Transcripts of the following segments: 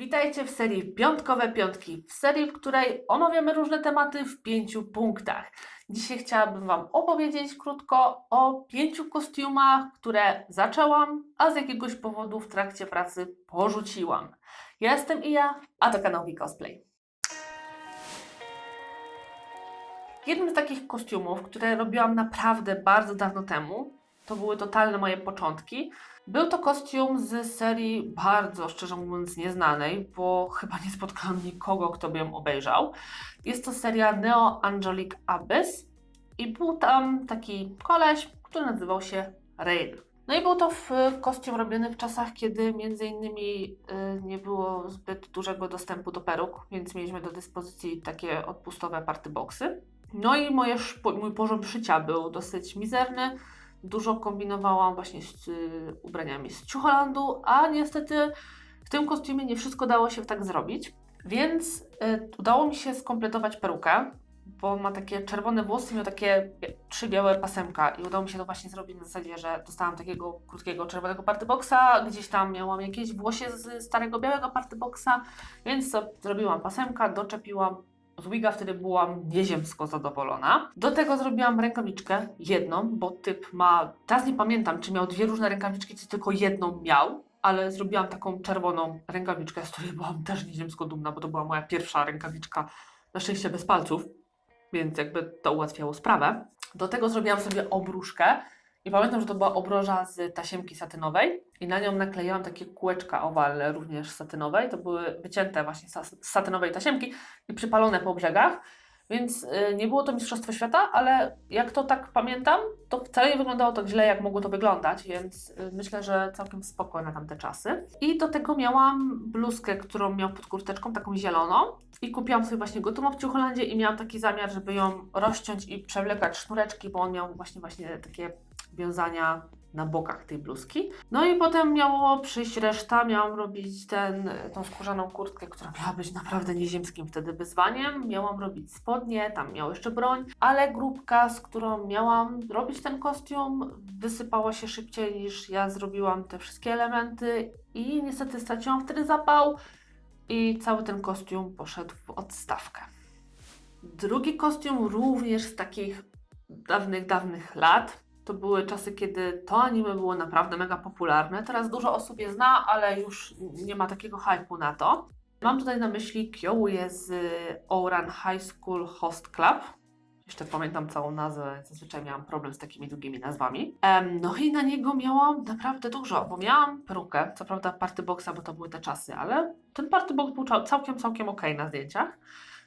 Witajcie w serii Piątkowe Piątki, w serii, w której omawiamy różne tematy w pięciu punktach. Dzisiaj chciałabym Wam opowiedzieć krótko o pięciu kostiumach, które zaczęłam, a z jakiegoś powodu w trakcie pracy porzuciłam. Ja jestem Ija, a to kanał Cosplay. Jednym z takich kostiumów, które robiłam naprawdę bardzo dawno temu, to były totalne moje początki. Był to kostium z serii bardzo, szczerze mówiąc, nieznanej, bo chyba nie spotkałam nikogo, kto by ją obejrzał. Jest to seria Neo Angelic Abyss i był tam taki koleś, który nazywał się Rail. No i był to w kostium robiony w czasach, kiedy między innymi y, nie było zbyt dużego dostępu do peruk, więc mieliśmy do dyspozycji takie odpustowe party boxy. No i moje, mój poziom szycia był dosyć mizerny. Dużo kombinowałam właśnie z y, ubraniami z Ciucholandu, a niestety w tym kostiumie nie wszystko dało się tak zrobić. Więc y, udało mi się skompletować perukę, bo ma takie czerwone włosy, miał takie bie- trzy białe pasemka i udało mi się to właśnie zrobić na zasadzie, że dostałam takiego krótkiego czerwonego partyboxa, gdzieś tam miałam jakieś włosie z starego białego partyboxa, więc co, zrobiłam pasemka, doczepiłam z wiga wtedy byłam nieziemsko zadowolona. Do tego zrobiłam rękawiczkę, jedną, bo typ ma, teraz nie pamiętam, czy miał dwie różne rękawiczki, czy tylko jedną miał, ale zrobiłam taką czerwoną rękawiczkę, z której byłam też nieziemsko dumna, bo to była moja pierwsza rękawiczka, na szczęście bez palców, więc jakby to ułatwiało sprawę. Do tego zrobiłam sobie obruszkę i pamiętam, że to była obroża z tasiemki satynowej i na nią nakleiłam takie kółeczka owalne również satynowej. To były wycięte właśnie z sa- z satynowej tasiemki i przypalone po brzegach. Więc y, nie było to Mistrzostwo Świata, ale jak to tak pamiętam, to wcale nie wyglądało tak źle, jak mogło to wyglądać, więc y, myślę, że całkiem spoko na tamte czasy. I do tego miałam bluzkę, którą miał pod kurteczką, taką zieloną. I kupiłam sobie właśnie gotową w Ciucholandzie i miałam taki zamiar, żeby ją rozciąć i przewlekać sznureczki, bo on miał właśnie właśnie takie wiązania na bokach tej bluzki. No i potem miało przyjść reszta, miałam robić ten, tą skórzaną kurtkę, która miała być naprawdę nieziemskim wtedy wyzwaniem. Miałam robić spodnie, tam miał jeszcze broń, ale grupka, z którą miałam robić ten kostium, wysypała się szybciej niż ja zrobiłam te wszystkie elementy i niestety straciłam wtedy zapał i cały ten kostium poszedł w odstawkę. Drugi kostium również z takich dawnych, dawnych lat. To były czasy, kiedy to anime było naprawdę mega popularne. Teraz dużo osób je zna, ale już nie ma takiego hype'u na to. Mam tutaj na myśli Kyoue z Ouran High School Host Club. Jeszcze pamiętam całą nazwę, zazwyczaj miałam problem z takimi długimi nazwami. No i na niego miałam naprawdę dużo, bo miałam perukę, co prawda party boxa, bo to były te czasy, ale ten party box był cał- całkiem, całkiem okej na zdjęciach.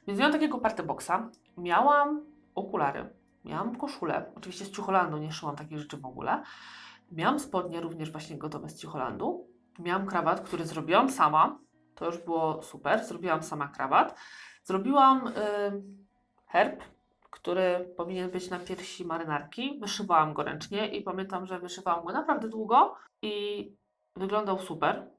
Więc miałam takiego party boxa, miałam okulary, Miałam koszulę, oczywiście z Ciucholandu, nie szyłam takich rzeczy w ogóle. Miałam spodnie również właśnie gotowe z Ciucholandu. Miałam krawat, który zrobiłam sama. To już było super. Zrobiłam sama krawat. Zrobiłam y, herb, który powinien być na piersi marynarki. Wyszywałam go ręcznie i pamiętam, że wyszywałam go naprawdę długo i wyglądał super.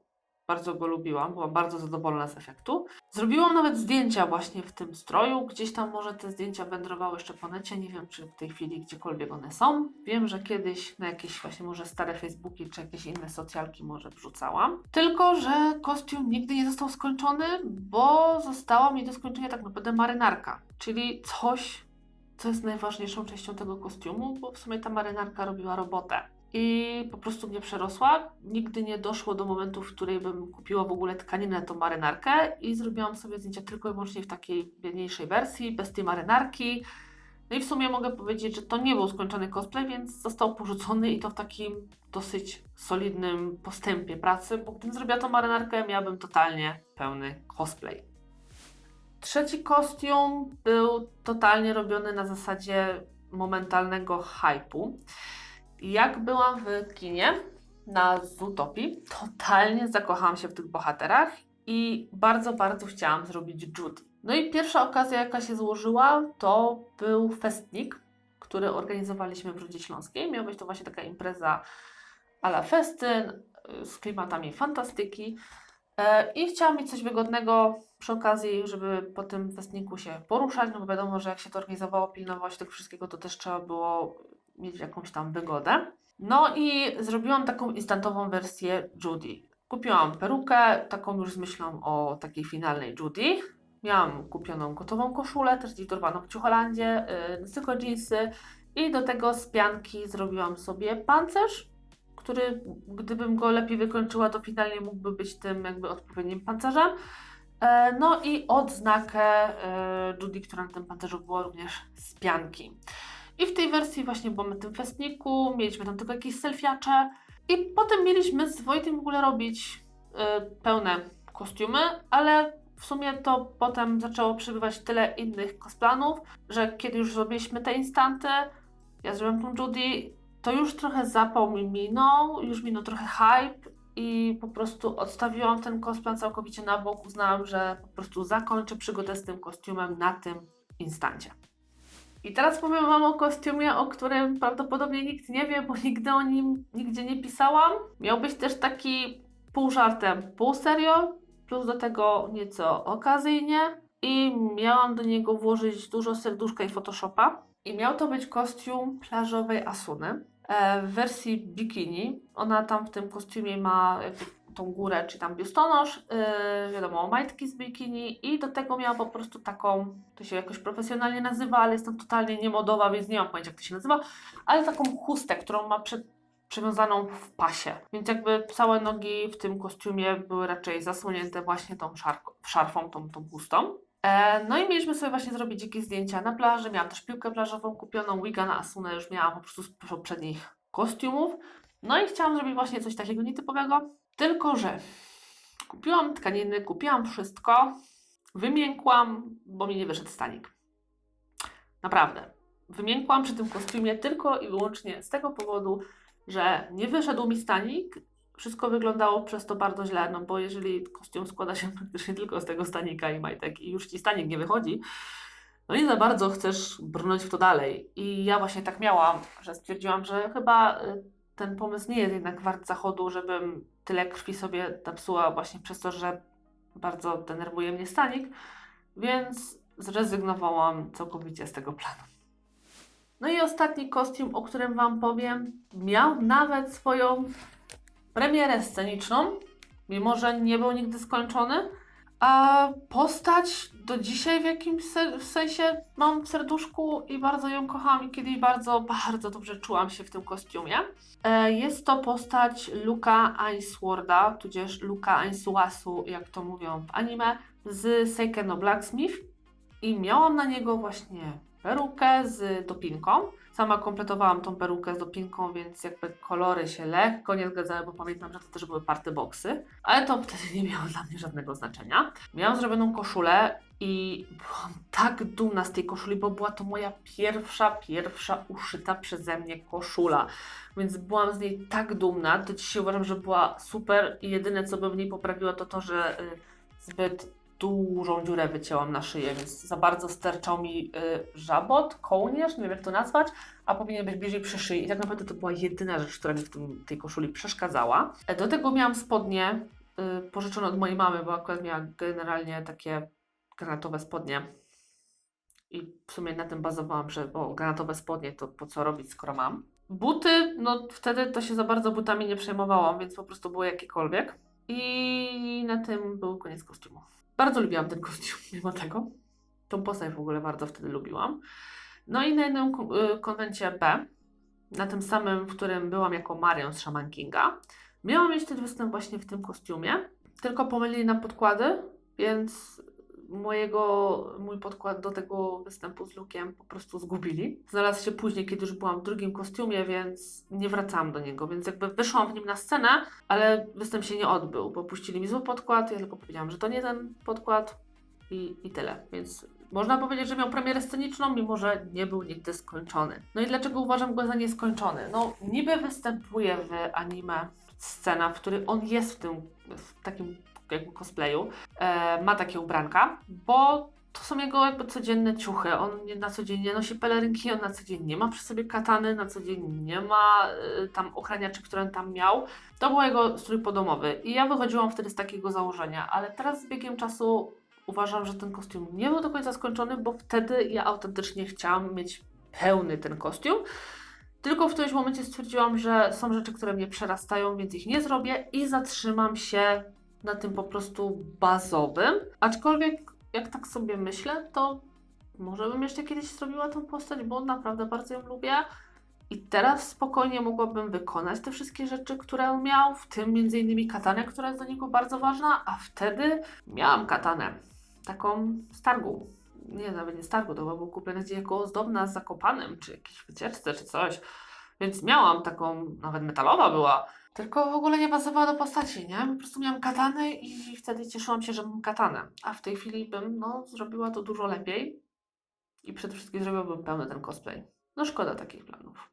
Bardzo go lubiłam, byłam bardzo zadowolona z efektu. Zrobiłam nawet zdjęcia właśnie w tym stroju. Gdzieś tam może te zdjęcia wędrowały jeszcze po necie. Nie wiem, czy w tej chwili gdziekolwiek one są. Wiem, że kiedyś na jakieś właśnie może stare Facebooki czy jakieś inne socjalki może wrzucałam. Tylko, że kostium nigdy nie został skończony, bo została mi do skończenia tak naprawdę marynarka. Czyli coś, co jest najważniejszą częścią tego kostiumu, bo w sumie ta marynarka robiła robotę i po prostu mnie przerosła. Nigdy nie doszło do momentu, w której bym kupiła w ogóle tkaninę tą marynarkę i zrobiłam sobie zdjęcia tylko i wyłącznie w takiej biedniejszej wersji, bez tej marynarki. No i w sumie mogę powiedzieć, że to nie był skończony cosplay, więc został porzucony i to w takim dosyć solidnym postępie pracy, bo gdybym zrobiła tą marynarkę, miałabym totalnie pełny cosplay. Trzeci kostium był totalnie robiony na zasadzie momentalnego hype'u. Jak byłam w kinie na Zootopii, totalnie zakochałam się w tych bohaterach i bardzo, bardzo chciałam zrobić Judy. No i pierwsza okazja, jaka się złożyła, to był festnik, który organizowaliśmy w Rudzie Śląskiej. Miała być to właśnie taka impreza a la festyn z klimatami fantastyki. E, I chciałam mieć coś wygodnego przy okazji, żeby po tym festniku się poruszać, no bo wiadomo, że jak się to organizowało, pilnowało się tego wszystkiego, to też trzeba było mieć jakąś tam wygodę. No i zrobiłam taką instantową wersję Judy. Kupiłam perukę, taką już z myślą o takiej finalnej Judy. Miałam kupioną gotową koszulę, też dorwaną w Ciucholandzie, yy, tylko jeansy i do tego z pianki zrobiłam sobie pancerz, który gdybym go lepiej wykończyła, to finalnie mógłby być tym jakby odpowiednim pancerzem. E, No i odznakę e, Judy, która na tym pancerzu była również z pianki. I w tej wersji właśnie byłam na tym festniku, mieliśmy tam tylko jakieś selfiacze i potem mieliśmy z Wojtem w ogóle robić e, pełne kostiumy, ale w sumie to potem zaczęło przybywać tyle innych cosplanów, że kiedy już zrobiliśmy te instanty, ja zrobiłam tą Judy, to już trochę zapał mi minął, już minął trochę hype i po prostu odstawiłam ten cosplan całkowicie na bok. Uznałam, że po prostu zakończę przygodę z tym kostiumem na tym instancie. I teraz powiem Wam o kostiumie, o którym prawdopodobnie nikt nie wie, bo nigdy o nim nigdzie nie pisałam. Miał być też taki pół żartem, pół serio, plus do tego nieco okazyjnie. I miałam do niego włożyć dużo serduszka i Photoshopa. I miał to być kostium plażowej Asuny e, w wersji bikini. Ona tam w tym kostiumie ma tą górę, czy tam biustonosz, yy, wiadomo, majtki z bikini i do tego miała po prostu taką, to się jakoś profesjonalnie nazywa, ale jestem totalnie niemodowa, więc nie mam pojęcia jak to się nazywa, ale taką chustę, którą ma przed, przywiązaną w pasie. Więc jakby całe nogi w tym kostiumie były raczej zasłonięte właśnie tą szarko, szarfą, tą, tą chustą. E, No i mieliśmy sobie właśnie zrobić dzikie zdjęcia na plaży. Miałam też piłkę plażową kupioną, wiga na Asunę już miałam po prostu z poprzednich kostiumów. No i chciałam zrobić właśnie coś takiego nietypowego. Tylko, że kupiłam tkaniny, kupiłam wszystko, wymiękłam, bo mi nie wyszedł stanik. Naprawdę. Wymiękłam przy tym kostiumie tylko i wyłącznie z tego powodu, że nie wyszedł mi stanik. Wszystko wyglądało przez to bardzo źle, no bo jeżeli kostium składa się praktycznie tylko z tego stanika i majtek i już ci stanik nie wychodzi, no nie za bardzo chcesz brnąć w to dalej. I ja właśnie tak miałam, że stwierdziłam, że chyba y, ten pomysł nie jest jednak wart zachodu, żebym tyle krwi sobie napsuła właśnie przez to, że bardzo denerwuje mnie stanik, więc zrezygnowałam całkowicie z tego planu. No i ostatni kostium, o którym Wam powiem, miał nawet swoją premierę sceniczną, mimo że nie był nigdy skończony. A postać do dzisiaj w jakimś se- w sensie mam w serduszku i bardzo ją kocham i kiedyś bardzo, bardzo dobrze czułam się w tym kostiumie. E, Jest to postać Luka Ainsworda, tudzież Luka Ainswasu, jak to mówią w anime, z Seiken no Blacksmith i miałam na niego właśnie perukę z dopinką. Sama kompletowałam tą perukę z dopinką, więc jakby kolory się lekko nie zgadzały, bo pamiętam, że to też były party boxy, ale to wtedy nie miało dla mnie żadnego znaczenia. Miałam zrobioną koszulę i byłam tak dumna z tej koszuli, bo była to moja pierwsza, pierwsza uszyta przeze mnie koszula. Więc byłam z niej tak dumna. Do dzisiaj uważam, że była super i jedyne co bym w niej poprawiła to to, że y, zbyt dużą dziurę wycięłam na szyję, więc za bardzo sterczał mi y, żabot, kołnierz, nie wiem jak to nazwać, a powinien być bliżej przy szyi. I tak naprawdę to była jedyna rzecz, która mi w tym, tej koszuli przeszkadzała. E, Do tego miałam spodnie y, pożyczone od mojej mamy, bo akurat miała generalnie takie granatowe spodnie. I w sumie na tym bazowałam, że bo granatowe spodnie to po co robić, skoro mam. Buty, no wtedy to się za bardzo butami nie przejmowałam, więc po prostu były jakiekolwiek. I na tym był koniec kostiumu. Bardzo lubiłam ten kostium, mimo tego. Tą postać w ogóle bardzo wtedy lubiłam. No i na jednym y, konwencie B, na tym samym, w którym byłam jako Marion z Shaman Kinga, miałam mieć ten występ właśnie w tym kostiumie, tylko pomylili nam podkłady, więc mojego, mój podkład do tego występu z Lukiem po prostu zgubili. Znalazł się później, kiedy już byłam w drugim kostiumie, więc nie wracałam do niego, więc jakby wyszłam w nim na scenę, ale występ się nie odbył, bo puścili mi zły podkład, ja tylko powiedziałam, że to nie ten podkład i, i tyle, więc można powiedzieć, że miał premierę sceniczną, mimo że nie był nigdy skończony. No i dlaczego uważam go za nieskończony? No niby występuje w anime scena, w której on jest w tym, w takim jakby cosplayu, e, ma takie ubranka, bo to są jego jakby codzienne ciuchy. On na co dzień nie nosi pelerynki, on na co dzień nie ma przy sobie katany, na co dzień nie ma e, tam ochraniaczy, które on tam miał. To był jego strój podomowy i ja wychodziłam wtedy z takiego założenia, ale teraz z biegiem czasu uważam, że ten kostium nie był do końca skończony, bo wtedy ja autentycznie chciałam mieć pełny ten kostium. Tylko w którymś momencie stwierdziłam, że są rzeczy, które mnie przerastają, więc ich nie zrobię i zatrzymam się na tym po prostu bazowym. Aczkolwiek, jak tak sobie myślę, to może bym jeszcze kiedyś zrobiła tą postać, bo naprawdę bardzo ją lubię. I teraz spokojnie mogłabym wykonać te wszystkie rzeczy, które miał, w tym innymi katanę, która jest dla niego bardzo ważna, a wtedy miałam katanę, taką z targu. Nie, nawet nie z targu, to chyba był kupiony gdzieś jako ozdobna z Zakopanem, czy jakiejś wycieczce, czy coś. Więc miałam taką, nawet metalowa była, tylko w ogóle nie pasowała do postaci, nie? Po prostu miałam katanę i wtedy cieszyłam się, że mam katanę. A w tej chwili bym, no, zrobiła to dużo lepiej i przede wszystkim zrobiłabym pełny ten cosplay. No szkoda takich planów.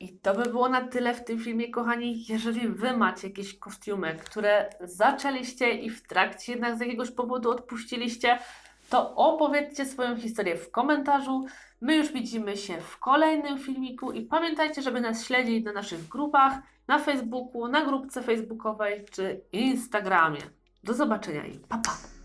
I to by było na tyle w tym filmie, kochani. Jeżeli Wy macie jakieś kostiumy, które zaczęliście i w trakcie jednak z jakiegoś powodu odpuściliście, to opowiedzcie swoją historię w komentarzu. My już widzimy się w kolejnym filmiku i pamiętajcie, żeby nas śledzić na naszych grupach, na Facebooku, na grupce facebookowej czy Instagramie. Do zobaczenia i pa pa!